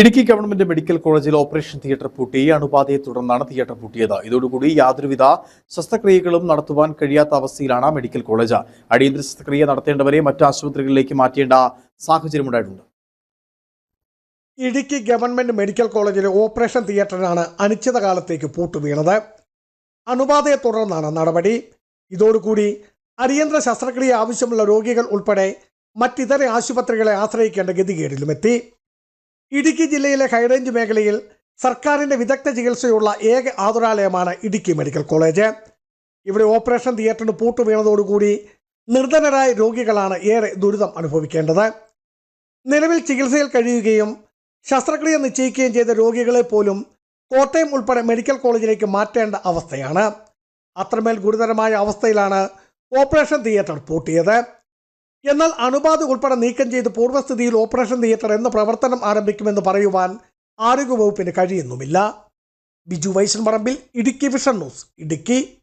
Idukki government medical കോളേജിൽ operation theatre പൂട്ടി. അണുബാധയെ തുടർന്നാണ് തിയേറ്റർ പൂട്ടിയത്. ഇതോടുകൂടി യാതൊരുവിധ ശസ്ത്രക്രിയകളും നടത്തുവാൻ കഴിയാത്ത അവസ്ഥയിലാണ് മെഡിക്കൽ കോളേജ്. അടിയന്തര ശസ്ത്രക്രിയ നടത്തേണ്ടവരെ മറ്റു ആശുപത്രികളിലേക്ക് മാറ്റേണ്ട സാഹചര്യമുണ്ടായിട്ടുണ്ട് ഇടുക്കി ഗവൺമെന്റ് മെഡിക്കൽ കോളേജിലെ ഓപ്പറേഷൻ തിയേറ്ററിനാണ് അനിശ്ചിതകാലത്തേക്ക് പൂട്ടുവീണത് അണുബാധയെ തുടർന്നാണ് നടപടി. ഇതോടുകൂടി അടിയന്തര ശസ്ത്രക്രിയ ആവശ്യമുള്ള രോഗികൾ ഉൾപ്പെടെ മറ്റിതര ആശുപത്രികളെ ആശ്രയിക്കേണ്ട ഗതികേടിലുമെത്തി. ഇടുക്കി ജില്ലയിലെ ഹൈറേഞ്ച് മേഖലയിൽ സർക്കാരിന്റെ വിദഗ്ധ ചികിത്സയുള്ള ഏക ആതുരാലയമാണ് ഇടുക്കി മെഡിക്കൽ കോളേജ്. ഇവിടെ ഓപ്പറേഷൻ തിയേറ്ററിന് പൂട്ടുവീണതോടുകൂടി നിർധനരായ രോഗികളാണ് ഏറെ ദുരിതം അനുഭവിക്കേണ്ടത്. നിലവിൽ ചികിത്സയിൽ കഴിയുകയും ശസ്ത്രക്രിയ നിശ്ചയിക്കുകയും ചെയ്ത രോഗികളെ പോലും കോട്ടയം ഉൾപ്പെടെ മെഡിക്കൽ കോളേജിലേക്ക് മാറ്റേണ്ട അവസ്ഥയാണ്. അത്രമേൽ ഗുരുതരമായ അവസ്ഥയിലാണ് ഓപ്പറേഷൻ തിയേറ്റർ പൂട്ടിയത്. എന്നാൽ അണുബാധ ഉൾപ്പെടെ നീക്കം ചെയ്ത് പൂർവസ്ഥിതിയിൽ ഓപ്പറേഷൻ തിയേറ്റർ എന്ന പ്രവർത്തനം ആരംഭിക്കുമെന്ന് പറയുവാൻ ആരോഗ്യവകുപ്പിന് കഴിയുന്നുമില്ല. Biju Vaishan Parambil Idukki vision news Idukki.